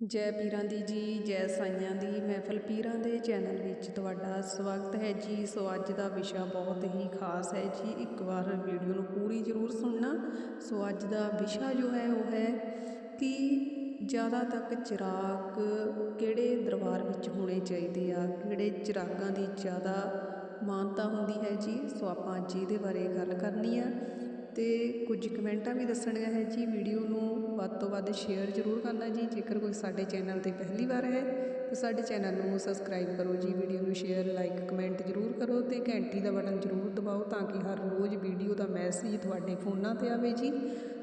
ਜੈ ਪੀਰਾਂ ਦੀ ਜੀ, ਜੈ ਸਾਈਆਂ ਦੀ। ਮਹਿਫਲ ਪੀਰਾਂ ਦੇ ਚੈਨਲ ਵਿੱਚ ਤੁਹਾਡਾ ਸਵਾਗਤ ਹੈ ਜੀ। ਸੋ ਅੱਜ ਦਾ ਵਿਸ਼ਾ ਬਹੁਤ ਹੀ ਖਾਸ ਹੈ ਜੀ। ਇੱਕ ਵਾਰ ਵੀਡੀਓ ਨੂੰ ਪੂਰੀ ਜ਼ਰੂਰ ਸੁਣਨਾ। ਸੋ ਅੱਜ ਦਾ ਵਿਸ਼ਾ ਜੋ ਹੈ, ਉਹ ਹੈ ਕਿ ਜ਼ਿਆਦਾ ਤੱਕ ਚਿਰਾਗ ਕਿਹੜੇ ਦਰਬਾਰ ਵਿੱਚ ਹੋਣੇ ਚਾਹੀਦੇ ਆ? ਕਿਹੜੇ ਚਿਰਾਗਾਂ ਦੀ ਜ਼ਿਆਦਾ ਮਾਨਤਾ ਹੁੰਦੀ ਹੈ ਜੀ? ਸੋ ਆਪਾਂ ਅੱਜ ਇਹਦੇ ਬਾਰੇ ਗੱਲ ਕਰਨੀ ਆ। ਅਤੇ ਕੁਝ ਕਮੈਂਟਾਂ ਵੀ ਦੱਸਣੀਆਂ ਹੈ ਜੀ। ਵੀਡੀਓ ਨੂੰ ਵੱਧ ਤੋਂ ਵੱਧ ਸ਼ੇਅਰ ਜ਼ਰੂਰ ਕਰਨਾ ਜੀ। ਜੇਕਰ ਕੋਈ ਸਾਡੇ ਚੈਨਲ ਤੇ ਪਹਿਲੀ ਵਾਰ ਹੈ, ਤਾਂ ਸਾਡੇ ਚੈਨਲ ਨੂੰ ਸਬਸਕ੍ਰਾਈਬ ਕਰੋ ਜੀ। ਵੀਡੀਓ ਨੂੰ ਸ਼ੇਅਰ ਲਾਈਕ ਕਮੈਂਟ ਜ਼ਰੂਰ ਕਰੋ ਤੇ ਘੰਟੀ ਦਾ ਬਟਨ ਜ਼ਰੂਰ ਦਬਾਓ ਤਾਂ ਕਿ ਹਰ ਰੋਜ਼ ਵੀਡੀਓ ਦਾ ਮੈਸੇਜ ਤੁਹਾਡੇ ਫੋਨਾਂ ਤੇ ਆਵੇ ਜੀ।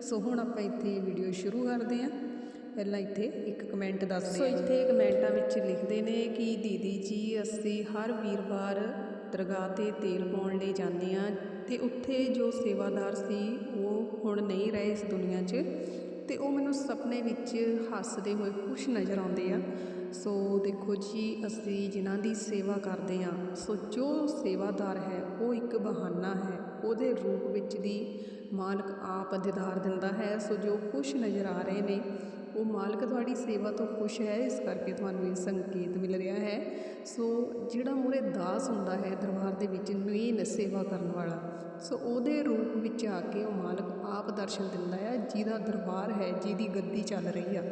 ਸੋ ਹੁਣ ਆਪਾਂ ਇੱਥੇ ਵੀਡੀਓ ਸ਼ੁਰੂ ਕਰਦੇ ਹਾਂ। ਪਹਿਲਾਂ ਇੱਥੇ ਇੱਕ ਕਮੈਂਟ ਦੱਸਦੇ ਸੋ ਇੱਥੇ ਕਮੈਂਟਾਂ ਵਿੱਚ ਲਿਖਦੇ ਨੇ ਕਿ ਦੀਦੀ ਜੀ, ਅਸੀਂ ਹਰ ਵੀਰਵਾਰ ਦਰਗਾਹ ਤੇ ਤੇਲ ਪਾਉਣ ਲਈ ਜਾਂਦੇ ਹਾਂ ਤੇ ਉੱਥੇ ਜੋ ਸੇਵਾਦਾਰ ਸੀ, ਉਹ ਹੁਣ ਨਹੀਂ ਰਹੇ ਇਸ ਦੁਨੀਆ 'ਚ ਤੇ ਉਹ ਮੈਨੂੰ ਸੁਪਨੇ ਵਿੱਚ ਹੱਸਦੇ ਹੋਏ ਖੁਸ਼ ਨਜ਼ਰ ਆਉਂਦੇ ਆ। ਸੋ ਦੇਖੋ ਜੀ, ਅਸੀਂ ਜਿਨ੍ਹਾਂ ਦੀ ਸੇਵਾ ਕਰਦੇ ਆ ਸੋ ਜੋ ਸੇਵਾਦਾਰ ਹੈ, ਉਹ ਇੱਕ ਬਹਾਨਾ ਹੈ, ਉਹਦੇ ਰੂਪ ਵਿੱਚ ਦੀ ਮਾਲਕ ਆਪ ਦੀਦਾਰ ਦਿੰਦਾ ਹੈ, ਸੋ ਜੋ ਖੁਸ਼ ਨਜ਼ਰ ਆ ਰਹੇ ਨੇ, ਉਹ ਮਾਲਕ ਤੁਹਾਡੀ ਸੇਵਾ ਤੋਂ ਖੁਸ਼ ਹੈ, ਇਸ ਕਰਕੇ ਤੁਹਾਨੂੰ ਇਹ ਸੰਕੇਤ ਮਿਲ ਰਿਹਾ ਹੈ। ਸੋ ਜਿਹੜਾ ਮੂਰੇ ਦਾਸ ਹੁੰਦਾ ਹੈ, ਦਰਬਾਰ ਦੇ ਵਿੱਚ ਨਵੀਨ ਸੇਵਾ ਕਰਨ ਵਾਲਾ, ਸੋ ਉਹਦੇ ਰੂਪ ਵਿੱਚ ਆ ਕੇ ਉਹ ਮਾਲਕ ਆਪ ਦਰਸ਼ਨ ਦਿੰਦਾ ਹੈ, ਜਿਹਦਾ ਦਰਬਾਰ ਹੈ, ਜਿਹਦੀ ਗੱਦੀ ਚੱਲ ਰਹੀ ਆ।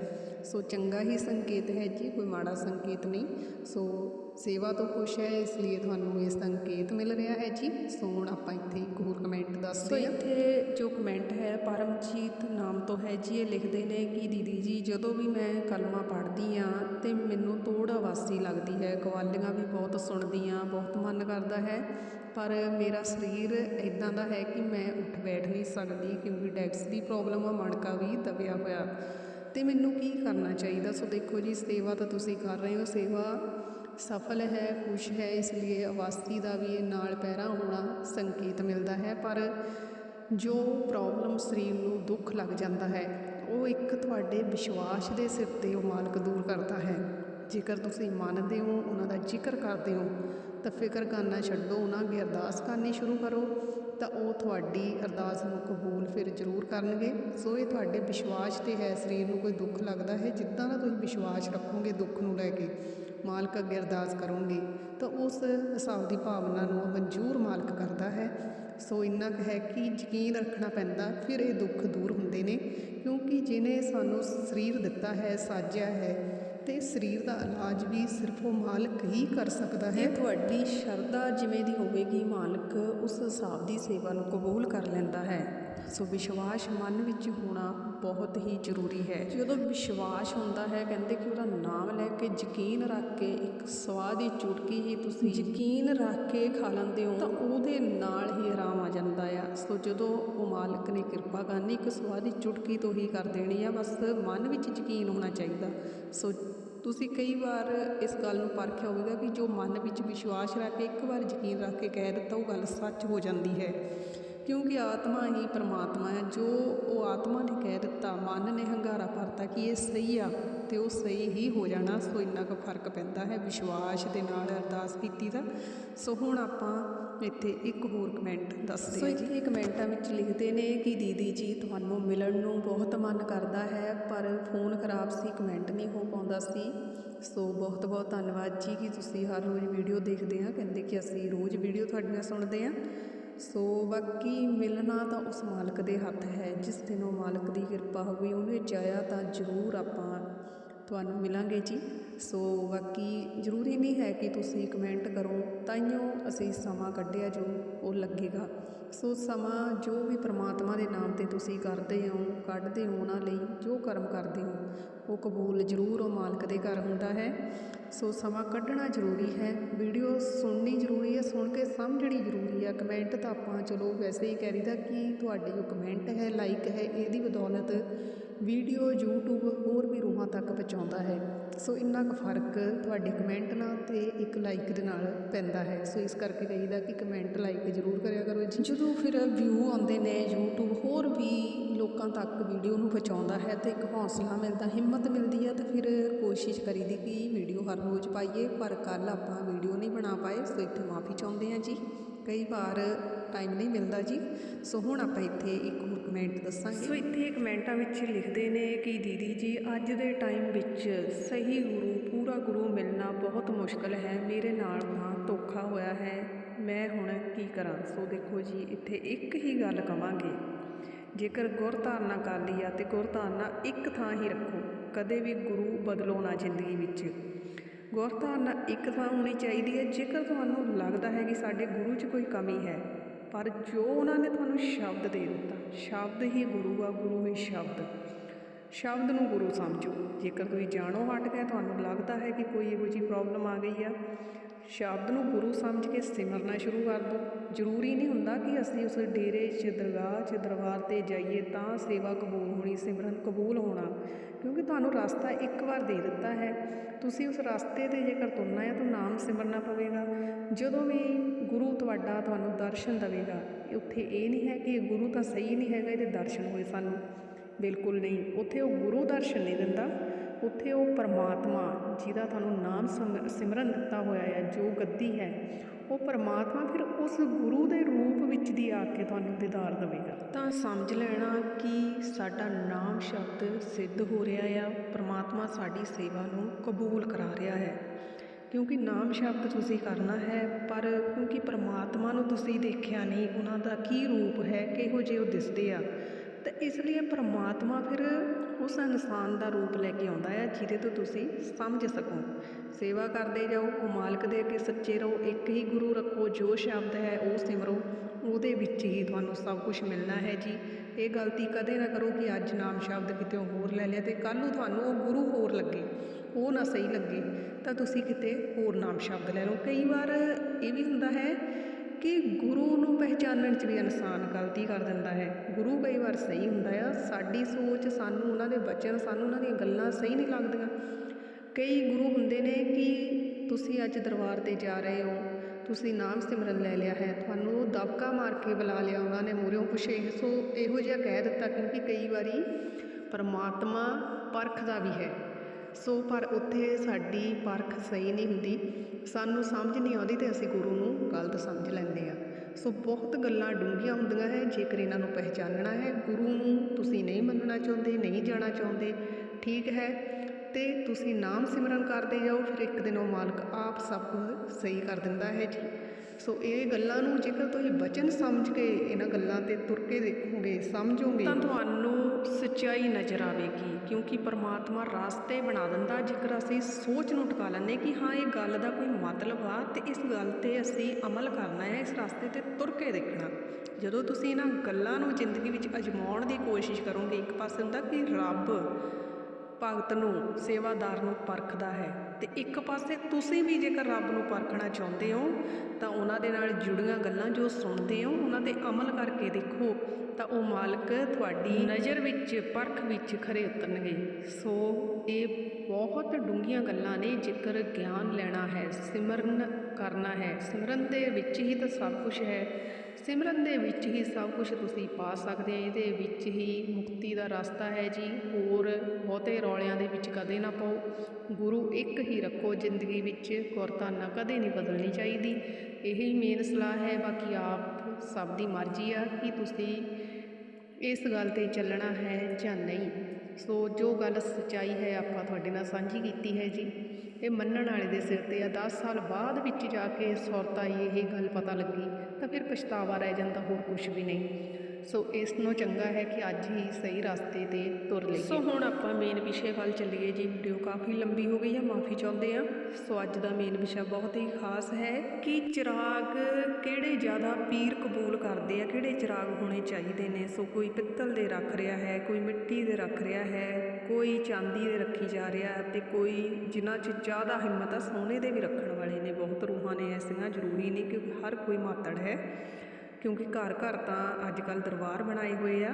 ਸੋ ਚੰਗਾ ਹੀ ਸੰਕੇਤ ਹੈ ਜੀ, ਕੋਈ ਮਾੜਾ ਸੰਕੇਤ ਨਹੀਂ। ਸੋ ਸੇਵਾ ਤੋਂ ਖੁਸ਼ ਹੈ ਇਸ ਲਈ ਤੁਹਾਨੂੰ ਇਹ ਸੰਕੇਤ ਮਿਲ ਰਿਹਾ ਹੈ ਜੀ। ਸੋ ਹੁਣ ਆਪਾਂ ਇੱਥੇ ਇੱਕ ਹੋਰ ਕਮੈਂਟ ਦੱਸਦੇ ਹਾਂ ਇੱਥੇ ਜੋ ਕਮੈਂਟ ਹੈ ਪਰਮਜੀਤ ਨਾਮ ਤੋਂ ਹੈ ਜੀ। ਇਹ ਲਿਖਦੇ ਨੇ ਕਿ ਦੀਦੀ ਜੀ ਜਦੋਂ ਵੀ ਮੈਂ ਕਲਮਾ ਪੜ੍ਹਦੀ ਆ ਤੇ ਮੈਨੂੰ ਤੋੜ ਆਵਾਸੀ ਲੱਗਦੀ ਹੈ। ਕਵਾਲੀਆਂ ਵੀ ਬਹੁਤ ਸੁਣਦੀ ਆ ਬਹੁਤ ਮਨ ਕਰਦਾ ਹੈ। ਪਰ ਮੇਰਾ ਸਰੀਰ ਇਦਾਂ ਦਾ ਹੈ ਕਿ ਮੈਂ ਉੱਠ ਬੈਠ ਨਹੀਂ ਸਕਦੀ ਕਿਉਂਕਿ ਡੈਕਸ ਦੀ ਪ੍ਰੋਬਲਮ ਆ ਮਣਕਾ ਵੀ ਦਬਿਆ ਹੋਇਆ। ਤੇ ਮੈਨੂੰ ਕੀ ਕਰਨਾ ਚਾਹੀਦਾ? ਸੋ ਦੇਖੋ ਜੀ ਸੇਵਾ ਤਾਂ ਤੁਸੀਂ ਕਰ ਰਹੇ ਹੋ। ਸੇਵਾ ਸਫਲ ਹੈ, ਖੁਸ਼ ਹੈ, ਇਸ ਲਈ ਅਵਾਸੀ ਦਾ ਵੀ ਨਾਲ ਪੈਰਾ ਹੋਣਾ ਸੰਕੇਤ ਮਿਲਦਾ ਹੈ। ਪਰ ਜੋ ਪ੍ਰੋਬਲਮ ਸਰੀਰ ਨੂੰ ਦੁੱਖ ਲੱਗ ਜਾਂਦਾ ਹੈ, ਉਹ ਇੱਕ ਤੁਹਾਡੇ ਵਿਸ਼ਵਾਸ ਦੇ ਸਿਰ ਤੇ ਉਹ ਮਾਲਕ ਦੂਰ ਕਰਦਾ ਹੈ। ਜੇਕਰ ਤੁਸੀਂ ਮੰਨਦੇ ਹੋ, ਉਹਨਾਂ ਦਾ ਜ਼ਿਕਰ ਕਰਦੇ ਹੋ, ਤਾਂ ਫਿਕਰ ਕਰਨਾ ਛੱਡੋ, ਉਹਨਾਂ ਦੀ ਅਰਦਾਸ ਕਰਨੀ ਸ਼ੁਰੂ ਕਰੋ। ਤਾਂ ਉਹ ਤੁਹਾਡੀ ਅਰਦਾਸ ਨੂੰ ਕਬੂਲ ਫਿਰ ਜ਼ਰੂਰ ਕਰਨਗੇ। ਸੋ ਇਹ ਤੁਹਾਡੇ ਵਿਸ਼ਵਾਸ ਤੇ ਹੈ, ਸਰੀਰ ਨੂੰ ਕੋਈ ਦੁੱਖ ਲੱਗਦਾ ਹੈ। ਜਿੱਦਾਂ ਦਾ ਤੁਸੀਂ ਵਿਸ਼ਵਾਸ ਰੱਖੋਗੇ, ਦੁੱਖ ਨੂੰ ਲੈ ਕੇ ਮਾਲਕ ਅੱਗੇ ਅਰਦਾਸ ਕਰੋਗੇ, ਤਾਂ ਉਸ ਹਿਸਾਬ ਦੀ ਭਾਵਨਾ ਨੂੰ ਮਨਜ਼ੂਰ ਮਾਲਕ ਕਰਦਾ ਹੈ। ਸੋ ਇੰਨਾ ਕੁ ਹੈ ਕਿ ਯਕੀਨ ਰੱਖਣਾ ਪੈਂਦਾ, ਫਿਰ ਇਹ ਦੁੱਖ ਦੂਰ ਹੁੰਦੇ ਨੇ। ਕਿਉਂਕਿ ਜਿਹਨੇ ਸਾਨੂੰ ਸਰੀਰ ਦਿੱਤਾ ਹੈ, ਸਾਜਿਆ ਹੈ ਤੇ ਸਰੀਰ ਦਾ ਇਲਾਜ ਵੀ ਸਿਰਫ ਉਹ ਮਾਲਕ ਹੀ ਕਰ ਸਕਦਾ ਹੈ। ਤੁਹਾਡੀ ਸ਼ਰਧਾ ਜਿਵੇਂ ਦੀ ਹੋਵੇਗੀ ਮਾਲਕ ਉਸ ਹਿਸਾਬ ਦੀ ਸੇਵਾ ਨੂੰ ਕਬੂਲ ਕਰ ਲੈਂਦਾ ਹੈ। ਸੋ ਵਿਸ਼ਵਾਸ ਮਨ ਵਿੱਚ ਹੋਣਾ ਬਹੁਤ ਹੀ ਜ਼ਰੂਰੀ ਹੈ। ਜਦੋਂ ਵਿਸ਼ਵਾਸ ਹੁੰਦਾ ਹੈ ਕਹਿੰਦੇ ਕਿ ਉਹਦਾ ਨਾਮ ਲੈ ਕੇ ਯਕੀਨ ਰੱਖ ਕੇ ਇੱਕ ਸਵਾਦ ਦੀ ਚੁਟਕੀ ਹੀ ਤੁਸੀਂ ਯਕੀਨ ਰੱਖ ਕੇ ਖਾ ਲੈਂਦੇ ਹੋ। ਤਾਂ ਉਹਦੇ ਨਾਲ ਹੀ ਆਰਾਮ ਆ ਜਾਂਦਾ ਆ। ਸੋ ਜਦੋਂ ਉਹ ਮਾਲਕ ਨੇ ਕਿਰਪਾ ਕਰਨੀ ਇੱਕ ਸਵਾਦ ਦੀ ਚੁਟਕੀ ਤੋਂ ਹੀ ਕਰ ਦੇਣੀ ਆ ਬਸ ਮਨ ਵਿੱਚ ਯਕੀਨ ਹੋਣਾ ਚਾਹੀਦਾ। ਸੋ ਤੁਸੀਂ ਕਈ ਵਾਰ ਇਸ ਗੱਲ ਨੂੰ ਪਰਖਿਆ ਹੋਵੇਗਾ ਵੀ ਜੋ ਮਨ ਵਿੱਚ ਵਿਸ਼ਵਾਸ ਰੱਖ ਕੇ ਇੱਕ ਵਾਰ ਯਕੀਨ ਰੱਖ ਕੇ ਕਹਿ ਦਿੱਤਾ, ਉਹ ਗੱਲ ਸੱਚ ਹੋ ਜਾਂਦੀ ਹੈ। ਕਿਉਂਕਿ ਆਤਮਾ ਹੀ ਪਰਮਾਤਮਾ ਹੈ। ਜੋ ਉਹ ਆਤਮਾ ਨੇ ਕਹਿ ਦਿੱਤਾ, ਮਨ ਨੇ ਹੰਗਾਰਾ ਭਰਤਾ ਕਿ ਇਹ ਸਹੀ ਆ ਤੇ ਉਹ ਸਹੀ ਹੀ ਹੋ ਜਾਣਾ, ਸੋ ਇੰਨਾ ਕੁ ਫ਼ਰਕ ਪੈਂਦਾ ਹੈ ਵਿਸ਼ਵਾਸ ਦੇ ਨਾਲ ਅਰਦਾਸ ਕੀਤੀ ਦਾ। ਸੋ ਹੁਣ ਆਪਾਂ ਇੱਥੇ ਇੱਕ ਹੋਰ ਕਮੈਂਟ ਦੱਸਦੇ ਸੋ ਇੱਥੇ ਕਮੈਂਟਾਂ ਵਿੱਚ ਲਿਖਦੇ ਨੇ ਕਿ ਦੀਦੀ ਜੀ ਤੁਹਾਨੂੰ ਮਿਲਣ ਨੂੰ ਬਹੁਤ ਮਨ ਕਰਦਾ ਹੈ ਪਰ ਫੋਨ ਖਰਾਬ ਸੀ ਕਮੈਂਟ ਨਹੀਂ ਹੋ ਪਾਉਂਦਾ ਸੀ। ਸੋ ਬਹੁਤ ਬਹੁਤ ਧੰਨਵਾਦ ਜੀ ਕਿ ਤੁਸੀਂ ਹਰ ਰੋਜ਼ ਵੀਡੀਓ ਦੇਖਦੇ ਆ। ਕਹਿੰਦੇ ਕਿ ਅਸੀਂ ਰੋਜ਼ ਵੀਡੀਓ ਤੁਹਾਡੀਆਂ ਸੁਣਦੇ ਆ। ਸੋ ਬਾਕੀ ਮਿਲਣਾ ਤਾਂ ਉਸ ਮਾਲਕ ਦੇ ਹੱਥ ਹੈ। ਜਿਸ ਦਿਨ ਉਹ ਮਾਲਕ ਦੀ ਕਿਰਪਾ ਹੋਵੇ ਉਹਨੇ ਚਾਹਿਆ ਤਾਂ ਜ਼ਰੂਰ ਆਪਾਂ ਤੁਹਾਨੂੰ ਮਿਲਾਂਗੇ ਜੀ। ਸੋ ਬਾਕੀ ਜ਼ਰੂਰੀ ਨਹੀਂ ਹੈ ਕਿ ਤੁਸੀਂ ਕਮੈਂਟ ਕਰੋ ਤਾਈਓ ਅਸੀਂ ਸਮਾਂ ਕੱਢਿਆ ਜੋ ਉਹ ਲੱਗੇਗਾ। ਸੋ ਸਮਾਂ ਜੋ ਵੀ ਪ੍ਰਮਾਤਮਾ ਦੇ ਨਾਮ ਤੇ ਤੁਸੀਂ ਕਰਦੇ ਹੋ, ਕੱਢਦੇ ਹੋ ਉਹਨਾਂ ਲਈ ਜੋ ਕਰਮ ਕਰਦੇ ਹੋ, ਉਹ ਕਬੂਲ ਜ਼ਰੂਰ ਉਹ ਮਾਲਕ ਦੇ ਘਰ ਹੁੰਦਾ ਹੈ। ਸੋ ਸਮਾਂ ਕੱਢਣਾ ਜ਼ਰੂਰੀ ਹੈ। ਵੀਡੀਓ ਸੁਣਨੀ ਜ਼ਰੂਰੀ ਹੈ, ਸੁਣ ਕੇ ਸਮਝਣੀ ਜ਼ਰੂਰੀ ਹੈ। ਕਮੈਂਟ ਤਾਂ ਆਪਾਂ ਚਲੋ ਵੈਸੇ ਹੀ ਕਹਿ ਰਹੀਦਾ ਕਿ ਤੁਹਾਡੀ ਜੋ ਕਮੈਂਟ ਹੈ, ਲਾਈਕ ਹੈ, ਇਹਦੀ ਬਦੌਲਤ ਵੀਡੀਓ, YouTube ਹੋਰ ਵੀ ਰੂਹਾਂ ਤੱਕ ਪਹੁੰਚਾਉਂਦਾ ਹੈ। ਸੋ ਇੰਨਾ ਕੁ ਫ਼ਰਕ ਤੁਹਾਡੇ ਕਮੈਂਟ ਨਾਲ ਅਤੇ ਇੱਕ ਲਾਈਕ ਦੇ ਨਾਲ ਪੈਂਦਾ ਹੈ। ਸੋ ਇਸ ਕਰਕੇ ਕਹੀਦਾ ਕਿ ਕਮੈਂਟ ਲਾਈਕ ਜ਼ਰੂਰ ਕਰਿਆ ਕਰੋ। ਜੀ ਜਦੋਂ ਫਿਰ ਵਿਊ ਆਉਂਦੇ ਨੇ YouTube, ਹੋਰ ਵੀ ਲੋਕਾਂ ਤੱਕ ਵੀਡੀਓ ਨੂੰ ਪਹੁੰਚਾਉਂਦਾ ਹੈ ਤੇ ਇੱਕ ਹੌਸਲਾ ਮਿਲਦਾ, ਹਿੰਮਤ ਮਿਲਦੀ ਹੈ ਤੇ ਫਿਰ ਕੋਸ਼ਿਸ਼ ਕਰੀਦੀ ਕਿ ਵੀਡੀਓ ਹਰ ਰੋਜ਼ ਪਾਈਏ, ਪਰ ਕੱਲ ਆਪਾਂ ਵੀਡੀਓ ਨਹੀਂ ਬਣਾ ਪਾਏ, ਸੋ ਇੱਥੇ ਮਾਫੀ ਚਾਹੁੰਦੇ ਹਾਂ ਜੀ। ਕਈ ਵਾਰ ਟਾਈਮ ਨਹੀਂ ਮਿਲਦਾ ਜੀ। ਸੋ ਹੁਣ ਆਪਾਂ ਇੱਥੇ ਇੱਕ ਹੋਰ ਕਮੈਂਟ ਦੱਸਾਂਗੇ। ਸੋ ਇੱਥੇ ਕਮੈਂਟਾਂ ਵਿੱਚ ਲਿਖਦੇ ਨੇ ਕਿ ਦੀਦੀ ਜੀ, ਅੱਜ ਦੇ ਟਾਈਮ ਵਿੱਚ ਸਹੀ ਗੁਰੂ, ਪੂਰਾ ਗੁਰੂ ਮਿਲਣਾ ਬਹੁਤ ਮੁਸ਼ਕਲ ਹੈ। ਮੇਰੇ ਨਾਲ ਤਾਂ ਧੋਖਾ ਹੋਇਆ ਹੈ। ਮੈਂ ਹੁਣ ਕੀ ਕਰਾਂ? ਸੋ ਦੇਖੋ ਜੀ, ਇੱਥੇ ਇੱਕ ਹੀ ਗੱਲ ਕਵਾਂਗੇ। ਜੇਕਰ ਗੁਰ ਧਾਰਨਾ ਕਰ ਲਈ ਆ ਤੇ ਗੁਰ ਧਾਰਨਾ ਇੱਕ ਥਾਂ ਹੀ ਰੱਖੋ। ਕਦੇ ਵੀ ਗੁਰੂ ਬਦਲੋ ਨਾ ਜ਼ਿੰਦਗੀ ਵਿੱਚ। ਗੁਰ ਧਾਰਨਾ ਇੱਕ ਥਾਂ ਹੋਣੀ ਚਾਹੀਦੀ ਹੈ। ਜੇਕਰ ਤੁਹਾਨੂੰ ਲੱਗਦਾ ਹੈ ਕਿ ਸਾਡੇ ਗੁਰੂ 'ਚ ਕੋਈ ਕਮੀ ਹੈ ਪਰ ਜੋ ਉਹਨਾਂ ਨੇ ਤੁਹਾਨੂੰ ਸ਼ਬਦ ਦੇ ਦਿੱਤਾ, ਸ਼ਬਦ ਹੀ ਗੁਰੂ ਆ, ਗੁਰੂ ਹੀ ਸ਼ਬਦ। ਸ਼ਬਦ ਨੂੰ ਗੁਰੂ ਸਮਝੋ। ਜੇਕਰ ਤੁਸੀਂ ਜਾਣੋ ਹਟ ਗਏ ਤੁਹਾਨੂੰ ਲੱਗਦਾ ਹੈ ਕਿ ਕੋਈ ਇਹੋ ਜਿਹੀ ਪ੍ਰੋਬਲਮ ਆ ਗਈ ਆ। ਸ਼ਬਦ ਨੂੰ ਗੁਰੂ ਸਮਝ ਕੇ ਸਿਮਰਨਾ ਸ਼ੁਰੂ ਕਰ ਦਿਓ। ਜ਼ਰੂਰੀ ਨਹੀਂ ਹੁੰਦਾ ਕਿ ਅਸੀਂ ਉਸ ਡੇਰੇ 'ਚ, ਦਰਗਾਹ 'ਚ, ਦਰਬਾਰ ਤੇ ਜਾਈਏ ਤਾਂ ਸੇਵਾ ਕਬੂਲ ਹੋਣੀ, ਸਿਮਰਨ ਕਬੂਲ ਹੋਣਾ। ਕਿਉਂਕਿ ਤੁਹਾਨੂੰ ਰਸਤਾ ਇੱਕ ਵਾਰ ਦੇ ਦਿੱਤਾ ਹੈ। ਤੁਸੀਂ ਉਸ ਰਸਤੇ ਤੇ ਜੇਕਰ ਤੁਰਨਾ ਹੈ ਤਾਂ ਨਾਮ ਸਿਮਰਨਾ ਪਵੇਗਾ। ਜਦੋਂ ਵੀ ਗੁਰੂ ਤੁਹਾਡਾ ਤੁਹਾਨੂੰ ਦਰਸ਼ਨ ਦੇਵੇਗਾ ਉੱਥੇ ਇਹ ਨਹੀਂ ਹੈ ਕਿ ਇਹ ਗੁਰੂ ਤਾਂ ਸਹੀ ਨਹੀਂ ਹੈਗਾ, ਇਹਦੇ ਦਰਸ਼ਨ ਹੋਏ ਸਾਨੂੰ। ਬਿਲਕੁਲ ਨਹੀਂ। ਉੱਥੇ ਉਹ ਗੁਰੂ ਦਰਸ਼ਨ ਨਹੀਂ ਦਿੰਦਾ। ਉੱਥੇ ਉਹ ਪਰਮਾਤਮਾ ਜਿਹਦਾ ਤੁਹਾਨੂੰ ਨਾਮ ਸਿਮ- ਸਿਮਰਨ ਦਿੱਤਾ ਹੋਇਆ ਹੈ, ਜੋ ਗੱਦੀ ਹੈ, ਉਹ ਪਰਮਾਤਮਾ ਫਿਰ ਉਸ ਗੁਰੂ ਦੇ ਰੂਪ ਵਿੱਚ ਆ ਕੇ ਤੁਹਾਨੂੰ ਦੀਦਾਰ ਦੇਵੇਗਾ। ਤਾਂ ਸਮਝ ਲੈਣਾ ਕਿ ਸਾਡਾ ਨਾਮ ਸ਼ਬਦ ਸਿੱਧ ਹੋ ਰਿਹਾ ਆ, ਪਰਮਾਤਮਾ ਸਾਡੀ ਸੇਵਾ ਨੂੰ ਕਬੂਲ ਕਰਾ ਰਿਹਾ ਹੈ। ਕਿਉਂਕਿ ਨਾਮ ਸ਼ਬਦ ਤੁਸੀਂ ਕਰਨਾ ਹੈ, ਪਰ ਕਿਉਂਕਿ ਪਰਮਾਤਮਾ ਨੂੰ ਤੁਸੀਂ ਦੇਖਿਆ ਨਹੀਂ, ਉਹਨਾਂ ਦਾ ਕੀ ਰੂਪ ਹੈ, ਕਿਹੋ ਜਿਹੇ ਉਹ ਦਿਸਦੇ ਆ। ਤਾਂ ਇਸ ਲਈ ਪਰਮਾਤਮਾ ਫਿਰ ਉਸ ਇਨਸਾਨ ਦਾ ਰੂਪ ਲੈ ਕੇ ਆਉਂਦਾ ਹੈ ਜਿਹਦੇ ਤੋਂ ਤੁਸੀਂ ਸਮਝ ਸਕੋ। ਸੇਵਾ ਕਰਦੇ ਜਾਓ ਉਹ ਮਾਲਕ ਦੇ ਅੱਗੇ ਸੱਚੇ ਰਹੋ, ਇੱਕ ਹੀ ਗੁਰੂ ਰੱਖੋ, ਜੋ ਸ਼ਬਦ ਹੈ ਉਹ ਸਿਮਰੋ। ਉਹਦੇ ਵਿੱਚ ਹੀ ਤੁਹਾਨੂੰ ਸਭ ਕੁਝ ਮਿਲਣਾ ਹੈ ਜੀ। ਇਹ ਗਲਤੀ ਕਦੇ ਨਾ ਕਰੋ ਕਿ ਅੱਜ ਨਾਮ ਸ਼ਬਦ ਕਿਤੇ ਹੋਰ ਲੈ ਲਿਆ ਤੇ ਕੱਲ੍ਹ ਨੂੰ ਤੁਹਾਨੂੰ ਉਹ ਗੁਰੂ ਹੋਰ ਲੱਗੇ, ਉਹ ਨਾ ਸਹੀ ਲੱਗੇ, ਤਾਂ ਤੁਸੀਂ ਕਿਤੇ ਹੋਰ ਨਾਮ ਸ਼ਬਦ ਲੈ ਲਓ। ਕਈ ਵਾਰ ਇਹ ਵੀ ਹੁੰਦਾ ਹੈ ਕਿ ਗੁਰੂ ਨੂੰ ਪਹਿਚਾਨਣ 'ਚ ਵੀ ਇਨਸਾਨ ਗਲਤੀ ਕਰ ਦਿੰਦਾ ਹੈ। ਗੁਰੂ ਕਈ ਵਾਰ ਸਹੀ ਹੁੰਦਾ ਆ, ਸਾਡੀ ਸਾਨੂੰ ਉਹਨਾਂ ਦੇ ਬਚਨ, ਸਾਨੂੰ ਉਹਨਾਂ ਦੀਆਂ ਗੱਲਾਂ ਸਹੀ ਨਹੀਂ ਲੱਗਦੀਆਂ। ਕਈ ਗੁਰੂ ਹੁੰਦੇ ਨੇ ਕਿ ਤੁਸੀਂ ਅੱਜ ਦਰਬਾਰ ਤੇ ਜਾ ਰਹੇ ਹੋ, ਤੁਸੀਂ ਨਾਮ ਸਿਮਰਨ ਲੈ ਲਿਆ ਹੈ, ਤੁਹਾਨੂੰ ਦਬਕਾ ਮਾਰ ਕੇ ਬੁਲਾ ਲਿਆ ਉਹਨਾਂ ਨੇ ਮੂਹਰਿਓਂ ਪੁੱਛੇ ਸੋ ਇਹੋ ਜਿਹਾ ਕਹਿ ਦਿੱਤਾ ਕਿਉਂਕਿ ਕਈ ਵਾਰੀ ਪਰਮਾਤਮਾ ਪਰਖ ਦਾ ਵੀ ਹੈ। ਸੋ ਪਰ ਉੱਥੇ ਸਾਡੀ ਪਰਖ ਸਹੀ ਨਹੀਂ ਹੁੰਦੀ। ਸਾਨੂੰ ਸਮਝ ਨਹੀਂ ਆਉਂਦੀ ਤੇ ਅਸੀਂ ਗੁਰੂ ਨੂੰ ਗਲਤ ਸਮਝ ਲੈਂਦੇ ਸੋ ਬਹੁਤ ਗੱਲਾਂ ਡੂੰਘੀਆਂ ਹੁੰਦੀਆਂ ਹੈ, ਜੇਕਰ ਇਹਨਾਂ ਨੂੰ ਪਹਿਚਾਨਣਾ ਹੈ, ਗੁਰੂ ਨੂੰ ਤੁਸੀਂ ਨਹੀਂ ਮੰਨਣਾ ਚਾਹੁੰਦੇ, ਨਹੀਂ ਜਾਣਾ ਚਾਹੁੰਦੇ, ਠੀਕ ਹੈ। ਤੇ ਤੁਸੀਂ ਨਾਮ ਸਿਮਰਨ ਕਰਦੇ ਜਾਓ, ਫਿਰ ਇੱਕ ਦਿਨ ਉਹ ਮਾਲਕ ਆਪ ਸਭ ਕੁਝ ਸਹੀ ਕਰ ਦਿੰਦਾ ਹੈ ਜੀ। ਸੋ ਇਹ ਗੱਲਾਂ ਨੂੰ ਜੇਕਰ ਤੁਸੀਂ ਬਚਨ ਸਮਝ ਕੇ ਇਹਨਾਂ ਗੱਲਾਂ ਤੇ ਤੁਰ ਕੇ ਦੇਖੋਗੇ, ਸਮਝੋਗੇ, ਤਾਂ ਤੁਹਾਨੂੰ ਸੱਚਾਈ ਨਜ਼ਰ ਆਵੇਗੀ, ਕਿਉਂਕਿ ਪਰਮਾਤਮਾ ਰਾਸਤੇ ਬਣਾ ਦਿੰਦਾ, ਜੇਕਰ ਅਸੀਂ ਸੋਚ ਨੂੰ ਟਿਕਾ ਲੈਂਦੇ ਕਿ ਹਾਂ, ਇਹ ਗੱਲ ਦਾ ਕੋਈ ਮਤਲਬ ਆ, ਤੇ ਇਸ ਗੱਲ ਤੇ ਅਸੀਂ ਅਮਲ ਕਰਨਾ ਹੈ, ਇਸ ਰਸਤੇ ਤੇ ਤੁਰ ਕੇ ਦੇਖਣਾ। ਜਦੋਂ ਤੁਸੀਂ ਇਹਨਾਂ ਗੱਲਾਂ ਨੂੰ ਜ਼ਿੰਦਗੀ ਵਿੱਚ ਅਜਮਾਉਣ ਦੀ ਕੋਸ਼ਿਸ਼ ਕਰੋਗੇ, ਇੱਕ ਪਾਸੇ ਹੁੰਦਾ ਕਿ ਰੱਬ ਭਗਤ ਨੂੰ, ਸੇਵਾਦਾਰ ਨੂੰ ਪਰਖਦਾ ਹੈ ਤੇ ਇੱਕ ਪਾਸੇ ਤੁਸੀਂ ਵੀ ਜੇਕਰ ਰੱਬ ਨੂੰ ਪਰਖਣਾ ਚਾਹੁੰਦੇ ਹੋ, ਤਾਂ ਉਹਨਾਂ ਦੇ ਨਾਲ ਜੁੜੀਆਂ ਗੱਲਾਂ ਜੋ ਸੁਣਦੇ ਹੋ, ਉਹਨਾਂ ਤੇ ਅਮਲ ਕਰਕੇ ਦੇਖੋ, ਤਾਂ ਉਹ ਮਾਲਕ ਤੁਹਾਡੀ ਨਜ਼ਰ ਵਿੱਚ, ਪਰਖ ਵਿੱਚ ਖਰੇ ਉਤਰਨਗੇ। ਸੋ ਇਹ ਬਹੁਤ ਡੂੰਘੀਆਂ ਗੱਲਾਂ ਨੇ, ਜੇਕਰ ਗਿਆਨ ਲੈਣਾ ਹੈ, ਸਿਮਰਨ ਕਰਨਾ ਹੈ, ਸਿਮਰਨ ਦੇ ਵਿੱਚ ਹੀ ਤਾਂ ਸਭ ਕੁਝ ਹੈ। ਸਿਮਰਨ ਦੇ ਵਿੱਚ ਹੀ ਸਭ ਕੁਝ ਤੁਸੀਂ ਪਾ ਸਕਦੇ ਹੋ। ਇਹਦੇ ਵਿੱਚ ਹੀ ਮੁਕਤੀ ਦਾ ਰਸਤਾ ਹੈ ਜੀ। ਹੋਰ ਬਹੁਤੇ ਰੌਲਿਆਂ ਦੇ ਵਿੱਚ ਕਦੇ ਨਾ ਪਾਓ। ਗੁਰੂ ਇੱਕ ਹੀ ਰੱਖੋ ਜ਼ਿੰਦਗੀ ਵਿੱਚ। ਗੁਰਤਾਨਾ ਕਦੇ ਨਹੀਂ ਬਦਲਣੀ ਚਾਹੀਦੀ। ਇਹੀ ਮੇਨ ਸਲਾਹ ਹੈ। ਬਾਕੀ ਆਪ ਸਭ ਦੀ ਮਰਜ਼ੀ ਆ ਕਿ ਤੁਸੀਂ ਇਸ ਗੱਲ ਤੇ ਚੱਲਣਾ ਹੈ ਜਾਂ ਨਹੀਂ। ਸੋ ਜੋ ਗੱਲ ਸੱਚਾਈ ਹੈ, ਆਪਾਂ ਤੁਹਾਡੇ ਨਾਲ ਸਾਂਝੀ ਕੀਤੀ ਹੈ ਜੀ। ਇਹ ਮੰਨਣ ਵਾਲੇ ਦੇ ਸਿਰ ਤੇ ਆ। 10 ਸਾਲ ਬਾਅਦ ਵਿੱਚ ਜਾ ਕੇ ਸੁਰਤ ਆਈ, ਇਹ ਗੱਲ ਪਤਾ ਲੱਗੀ, ਤਾਂ ਫਿਰ ਪਛਤਾਵਾ ਰਹਿ ਜਾਂਦਾ, ਹੋਰ ਕੁਝ ਵੀ ਨਹੀਂ। ਸੋ ਇਸ ਨੂੰ ਚੰਗਾ ਹੈ ਕਿ ਅੱਜ ਹੀ ਸਹੀ ਰਸਤੇ ਤੇ ਤੁਰ ਲਈਏ। ਸੋ ਹੁਣ ਆਪਾਂ ਮੇਨ ਵਿਸ਼ੇ ਵੱਲ ਚੱਲੀਏ। ਜੀ, ਵੀਡੀਓ ਕਾਫੀ ਲੰਬੀ ਹੋ ਗਈ ਹੈ ਮਾਫੀ ਚਾਹੁੰਦੇ ਆ। ਸੋ ਅੱਜ ਦਾ ਮੇਨ ਵਿਸ਼ਾ ਬਹੁਤ ਹੀ ਖਾਸ ਹੈ ਕਿ ਚਿਰਾਗ ਕਿਹੜੇ ਜ਼ਿਆਦਾ ਪੀਰ ਕਬੂਲ ਕਰਦੇ ਆ, ਕਿਹੜੇ ਚਿਰਾਗ ਹੋਣੇ ਚਾਹੀਦੇ ਨੇ। ਸੋ ਕੋਈ ਪਿੱਤਲ ਦੇ ਰੱਖ ਰਿਹਾ ਹੈ, ਕੋਈ ਮਿੱਟੀ ਦੇ ਰੱਖ ਰਿਹਾ ਹੈ ਕੋਈ ਚਾਂਦੀ ਦੇ ਰੱਖੀ ਜਾ ਰਿਹਾ ਅਤੇ ਕੋਈ ਜਿਨ੍ਹਾਂ 'ਚ ਜ਼ਿਆਦਾ ਹਿੰਮਤ ਆ, ਸੋਨੇ ਦੇ ਵੀ ਰੱਖਣ ਵਾਲੇ ਨੇ। ਬਹੁਤ ਰੂਹਾਂ ਨੇ, ਐਸੀਆਂ ਜ਼ਰੂਰੀ ਨਹੀਂ ਕਿ ਹਰ ਕੋਈ ਮਾਤੜ ਹੈ, ਕਿਉਂਕਿ ਘਰ ਘਰ ਤਾਂ ਅੱਜ ਕੱਲ੍ਹ ਦਰਬਾਰ ਬਣਾਏ ਹੋਏ ਆ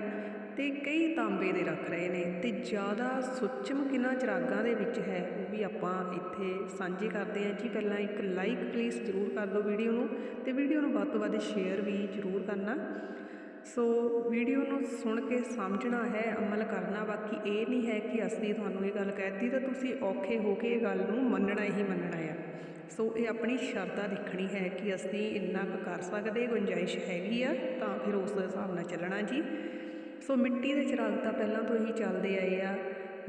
ਤੇ ਕਈ ਤਾਂਬੇ ਦੇ ਰੱਖ ਰਹੇ ਨੇ ਤੇ ਜ਼ਿਆਦਾ ਸੁੱਚਮ ਕਿਨਾਂ ਚਰਾਗਾਂ ਦੇ ਵਿੱਚ ਹੈ, ਉਹ ਵੀ ਆਪਾਂ ਇੱਥੇ ਸਾਂਝੇ ਕਰਦੇ ਹਾਂ। ਜੀ ਪਹਿਲਾਂ ਇੱਕ ਲਾਈਕ ਪਲੀਜ਼ ਜ਼ਰੂਰ ਕਰ ਦਿਓ ਵੀਡੀਓ ਨੂੰ ਤੇ ਵੀਡੀਓ ਨੂੰ ਵੱਧ ਤੋਂ ਵੱਧ ਸ਼ੇਅਰ ਵੀ ਜ਼ਰੂਰ ਕਰਨਾ। ਸੋ ਵੀਡੀਓ ਨੂੰ ਸੁਣ ਕੇ ਸਮਝਣਾ ਹੈ, ਅਮਲ ਕਰਨਾ, ਬਾਕੀ ਇਹ ਨਹੀਂ ਹੈ ਕਿ ਅਸੀਂ ਤੁਹਾਨੂੰ ਇਹ ਗੱਲ ਕਹਿਤੀ ਤਾਂ ਤੁਸੀਂ ਔਖੇ ਹੋ ਕੇ ਇਹ ਗੱਲ ਨੂੰ ਮੰਨਣਾ ਹੀ ਮੰਨਣਾ ਆ। ਸੋ ਇਹ ਆਪਣੀ ਸ਼ਰਧਾ ਦੇਖਣੀ ਹੈ ਕਿ ਅਸੀਂ ਇੰਨਾ ਕੁ ਕਰ ਸਕਦੇ, ਗੁੰਜਾਇਸ਼ ਹੈਗੀ ਆ, ਤਾਂ ਫਿਰ ਉਸ ਹਿਸਾਬ ਨਾਲ ਚੱਲਣਾ ਜੀ। ਸੋ ਮਿੱਟੀ ਦੇ ਚਿਰਾਗ ਤਾਂ ਪਹਿਲਾਂ ਤੋਂ ਹੀ ਚੱਲਦੇ ਆਏ ਆ।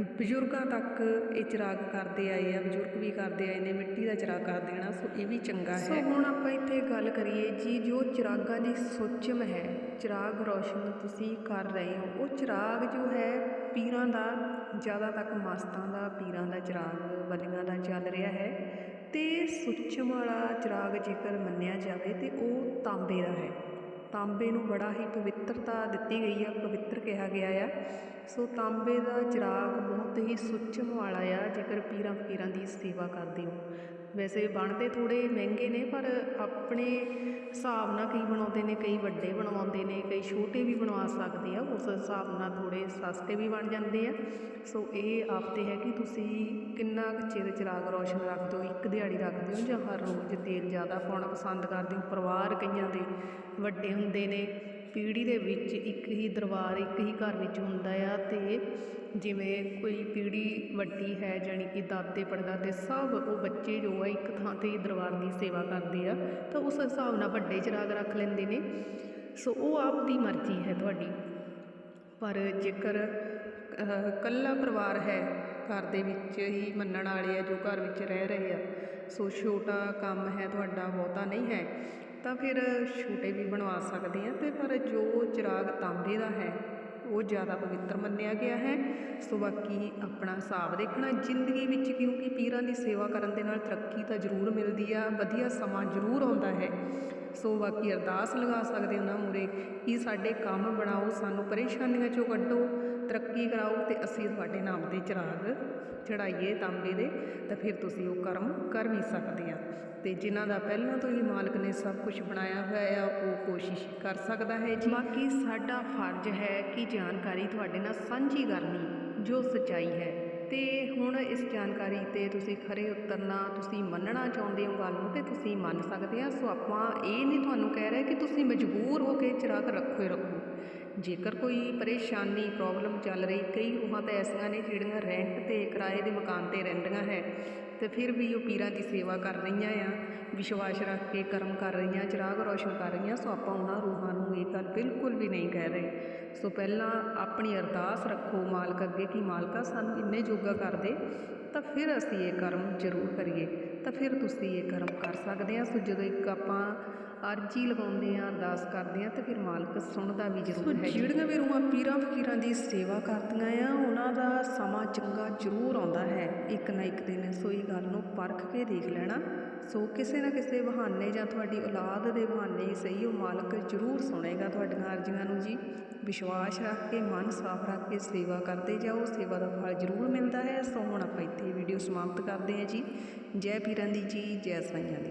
ਬਜ਼ੁਰਗਾਂ ਤੱਕ ਇਹ ਚਿਰਾਗ ਕਰਦੇ ਆਏ ਆ, ਬਜ਼ੁਰਗ ਵੀ ਕਰਦੇ ਆਏ ਨੇ, ਮਿੱਟੀ ਦਾ ਚਿਰਾਗ ਕਰ ਦੇਣਾ, ਸੋ ਇਹ ਵੀ ਚੰਗਾ ਹੈ। ਸੋ ਹੁਣ ਆਪਾਂ ਇੱਥੇ ਗੱਲ ਕਰੀਏ ਜੀ, ਜੋ ਚਿਰਾਗਾਂ ਦੀ ਸੋਚਮ ਹੈ, ਚਿਰਾਗ ਰੋਸ਼ਨ ਤੁਸੀਂ ਕਰ ਰਹੇ ਹੋ, ਉਹ ਚਿਰਾਗ ਜੋ ਹੈ, ਪੀਰਾਂ ਦਾ, ਜ਼ਿਆਦਾ ਤੱਕ ਮਸਤਾਂ ਦਾ, ਪੀਰਾਂ ਦਾ ਚਿਰਾਗ ਬਲੀਆਂ ਦਾ ਚੱਲ ਰਿਹਾ ਹੈ, ਤੇ ਸੁੱਚਮ ਵਾਲਾ ਚਿਰਾਗ ਜੇਕਰ ਮੰਨਿਆ ਜਾਵੇ ਤੇ ਉਹ ਤਾਂਬੇ ਦਾ ਹੈ। ਤਾਂਬੇ ਨੂੰ ਬੜਾ ਹੀ ਪਵਿੱਤਰਤਾ ਦਿੱਤੀ ਗਈ ਆ, ਪਵਿੱਤਰ ਕਿਹਾ ਗਿਆ ਆ। ਸੋ ਤਾਂਬੇ ਦਾ ਚਿਰਾਗ ਬਹੁਤ ਹੀ ਸੁੱਚਮ ਵਾਲਾ ਆ, ਜੇਕਰ ਪੀਰਾਂ ਫਕੀਰਾਂ ਦੀ ਸੇਵਾ ਕਰਦੇ ਹੋ। ਵੈਸੇ ਬਣਦੇ ਥੋੜ੍ਹੇ ਮਹਿੰਗੇ ਨੇ, ਪਰ ਆਪਣੇ ਹਿਸਾਬ ਨਾਲ ਕਈ ਬਣਾਉਂਦੇ ਨੇ, ਕਈ ਵੱਡੇ ਬਣਵਾਉਂਦੇ ਨੇ, ਕਈ ਛੋਟੇ ਵੀ ਬਣਵਾ ਸਕਦੇ ਆ, ਉਸ ਹਿਸਾਬ ਨਾਲ ਥੋੜ੍ਹੇ ਸਸਤੇ ਵੀ ਬਣ ਜਾਂਦੇ ਆ। ਸੋ ਇਹ ਆਪ ਤੇ ਹੈ ਕਿ ਤੁਸੀਂ ਕਿੰਨਾ ਕੁ ਚਿਰ ਚਿਰਾਗ ਰੌਸ਼ਨ ਰੱਖਦੇ ਹੋ, ਇੱਕ ਦਿਹਾੜੀ ਰੱਖਦੇ ਹੋ, ਜਾਂ ਹਰ ਰੋਜ਼ ਤੇਲ ਜ਼ਿਆਦਾ ਪਾਉਣਾ ਪਸੰਦ ਕਰਦੇ ਹੋ? ਪਰਿਵਾਰ ਕਈਆਂ ਦੇ ਵੱਡੇ ਹੁੰਦੇ ਨੇ, ਪੀੜ੍ਹੀ ਦੇ ਵਿੱਚ ਇੱਕ ਹੀ ਦਰਬਾਰ, ਇੱਕ ਹੀ ਘਰ ਵਿੱਚ ਹੁੰਦਾ ਆ, ਤੇ ਜਿਵੇਂ ਕੋਈ ਪੀੜ੍ਹੀ ਵੱਡੀ ਹੈ ਜਾਣੀ ਕਿ ਦਾਦੇ ਪੜਦਾਦੇ ਸਭ ਉਹ ਬੱਚੇ ਜੋ ਆ ਇੱਕ ਥਾਂ ਤੇ ਦਰਬਾਰ ਦੀ ਸੇਵਾ ਕਰਦੇ ਆ ਤਾਂ ਉਸ ਹਿਸਾਬ ਨਾਲ ਵੱਡੇ ਚਿਰਾਗ ਰੱਖ ਲੈਂਦੇ ਨੇ। ਸੋ ਉਹ ਆਪ ਦੀ ਮਰਜ਼ੀ ਹੈ ਤੁਹਾਡੀ। ਪਰ ਜੇਕਰ ਅਹ, ਇਕੱਲਾ ਪਰਿਵਾਰ ਹੈ ਘਰ ਦੇ ਵਿੱਚ ਹੀ ਮੰਨਣ ਵਾਲੇ ਆ ਜੋ ਘਰ ਵਿੱਚ ਰਹਿ ਰਹੇ ਆ ਸੋ ਛੋਟਾ ਕੰਮ ਹੈ ਤੁਹਾਡਾ ਬਹੁਤਾ ਨਹੀਂ ਹੈ ਤਾਂ ਫਿਰ ਛੋਟੇ ਵੀ ਬਣਵਾ ਸਕਦੇ ਆ ਤੇ ਪਰ ਜੋ ਚਿਰਾਗ ਤਾਂਬੇ ਦਾ ਹੈ ਉਹ ਜ਼ਿਆਦਾ ਪਵਿੱਤਰ ਮੰਨਿਆ ਗਿਆ ਹੈ। ਸੋ ਬਾਕੀ ਆਪਣਾ ਹਿਸਾਬ ਦੇਖਣਾ, ਜ਼ਿੰਦਗੀ ਵਿੱਚ ਕਿਉਂਕਿ ਪੀਰਾਂ ਦੀ ਸੇਵਾ ਕਰਨ ਦੇ ਨਾਲ ਤਰੱਕੀ ਤਾਂ ਜ਼ਰੂਰ ਮਿਲਦੀ ਆ, ਵਧੀਆ ਸਮਾਂ ਜ਼ਰੂਰ ਆਉਂਦਾ ਹੈ। ਸੋ ਬਾਕੀ ਅਰਦਾਸ ਲਗਾ ਸਕਦੇ ਉਹਨਾਂ ਮੂਰੇ ਕਿ ਸਾਡੇ ਕੰਮ ਬਣਾਓ, ਸਾਨੂੰ ਪਰੇਸ਼ਾਨੀਆਂ ਚੋਂ ਕੱਢੋ। ਤਰੱਕੀ ਕਰਾਓ ਅਤੇ ਅਸੀਂ ਤੁਹਾਡੇ ਨਾਮ ਤੇ ਚਿਰਾਗ ਚੜਾਈਏ ਤਾਂਬੇ ਦੇ, ਤਾਂ ਫਿਰ ਤੁਸੀਂ ਉਹ ਕਰਮ ਕਰ ਵੀ ਸਕਦੇ ਆ। ਤੇ ਜਿਨ੍ਹਾਂ ਦਾ ਪਹਿਲਾਂ ਤੋਂ ਹੀ ਮਾਲਕ ਨੇ ਸਭ ਕੁਝ ਬਣਾਇਆ ਹੋਇਆ ਆ, ਉਹ ਕੋਸ਼ਿਸ਼ ਕਰ ਸਕਦਾ ਹੈ ਜੀ। ਬਾਕੀ ਸਾਡਾ ਫਰਜ਼ ਹੈ ਕਿ ਜਾਣਕਾਰੀ ਤੁਹਾਡੇ ਨਾਲ ਸਾਂਝੀ ਕਰਨੀ, ਜੋ ਸੱਚਾਈ ਹੈ। ਤੇ ਹੁਣ ਇਸ ਜਾਣਕਾਰੀ ਤੇ ਤੁਸੀਂ ਖਰੇ ਉਤਰਨਾ, ਤੁਸੀਂ ਮੰਨਣਾ ਚਾਹੁੰਦੇ ਹੋ ਗੱਲ ਨੂੰ ਤੇ ਤੁਸੀਂ ਮੰਨ ਸਕਦੇ ਆ। ਸੋ ਆਪਾਂ ਇਹ ਨਹੀਂ ਤੁਹਾਨੂੰ ਕਹਿ ਰਹੇ ਕਿ ਤੁਸੀਂ ਮਜਬੂਰ ਹੋ ਕੇ ਚਿਰਾਗ ਰੱਖੋ ਹੀ ਰੱਖੋ ਜੇਕਰ ਕੋਈ ਪਰੇਸ਼ਾਨੀ ਪ੍ਰੋਬਲਮ ਚੱਲ ਰਹੀ, ਕਈ ਰੂਹਾਂ ਤਾਂ ਐਸੀਆਂ ਨੇ ਜਿਹੜੀਆਂ ਰੈਂਟ ਤੇ, ਕਿਰਾਏ ਦੇ ਮਕਾਨ ਤੇ ਰਹਿੰਦੀਆਂ ਹੈ, ਤੇ ਫਿਰ ਵੀ ਉਹ ਪੀਰਾਂ ਦੀ ਸੇਵਾ ਕਰ ਰਹੀਆਂ ਆ, ਵਿਸ਼ਵਾਸ ਰੱਖ ਕੇ ਕਰਮ ਕਰ ਰਹੀਆਂ, ਚਿਰਾਗ ਰੋਸ਼ਨ ਕਰ ਰਹੀਆਂ, ਸੋ ਆਪਾਂ ਉਹਨਾਂ ਰੂਹਾਂ ਨੂੰ ਇਹ ਗੱਲ ਬਿਲਕੁਲ ਵੀ ਨਹੀਂ ਕਹਿ ਰਹੇ। ਸੋ ਪਹਿਲਾਂ ਆਪਣੀ ਅਰਦਾਸ ਰੱਖੋ ਮਾਲਕ ਅੱਗੇ ਕਿ ਮਾਲਕਾ ਸਾਨੂੰ ਇੰਨੇ ਜੋਗਾ ਕਰ ਦੇ, ਤਾਂ ਫਿਰ ਅਸੀਂ ਇਹ ਕਰਮ ਜ਼ਰੂਰ ਕਰੀਏ, ਤਾਂ ਫਿਰ ਤੁਸੀਂ ਇਹ ਕਰਮ ਕਰ ਸਕਦੇ ਆ। ਸੋ ਜਦੋਂ ਇੱਕ ਆਪਾਂ ਅਰਜੀ ਲਗਾਉਂਦੇ ਆ ਅਰਦਾਸ ਕਰਦੇ ਆ ਤੇ ਫਿਰ ਮਾਲਕ ਸੁਣਦਾ ਵੀ ਜ਼ਰੂਰ ਹੈ। ਜਿਹੜੀਆਂ ਵੀ ਰੂਹਾਂ ਪੀਰਾਂ ਫਕੀਰਾਂ ਦੀ ਸੇਵਾ ਕਰਦੀਆਂ ਆ ਉਹਨਾਂ ਦਾ ਸਮਾਂ ਚੰਗਾ ਜ਼ਰੂਰ ਆਉਂਦਾ ਹੈ। ਇੱਕ ਨਾ ਇੱਕ ਦਿਨ ਸੋ ਇਹ ਗੱਲ ਨੂੰ ਪਰਖ ਕੇ ਦੇਖ ਲੈਣਾ। ਸੋ ਕਿਸੇ ਨਾ ਕਿਸੇ ਬਹਾਨੇ ਜਾਂ ਤੁਹਾਡੀ ਔਲਾਦ ਦੇ ਬਹਾਨੇ ਸਹੀ ਉਹ ਮਾਲਕ ਜ਼ਰੂਰ ਸੁਣੇਗਾ ਤੁਹਾਡੀਆਂ ਅਰਜ਼ੀਆਂ ਨੂੰ ਜੀ। ਵਿਸ਼ਵਾਸ ਰੱਖ ਕੇ ਮਨ ਸਾਫ਼ ਰੱਖ ਕੇ ਸੇਵਾ ਕਰਦੇ ਜਾਓ। ਸੇਵਾ ਦਾ ਫਲ ਜ਼ਰੂਰ ਮਿਲਦਾ ਹੈ। ਸੋ ਹੁਣ ਆਪਾਂ ਇੱਥੇ ਵੀਡੀਓ ਸਮਾਪਤ ਕਰਦੇ ਹਾਂ ਜੀ। ਜੈ ਪੀਰਾਂ ਦੀ ਜੀ ਜੈ ਸਾਈਆਂ ਦੀ।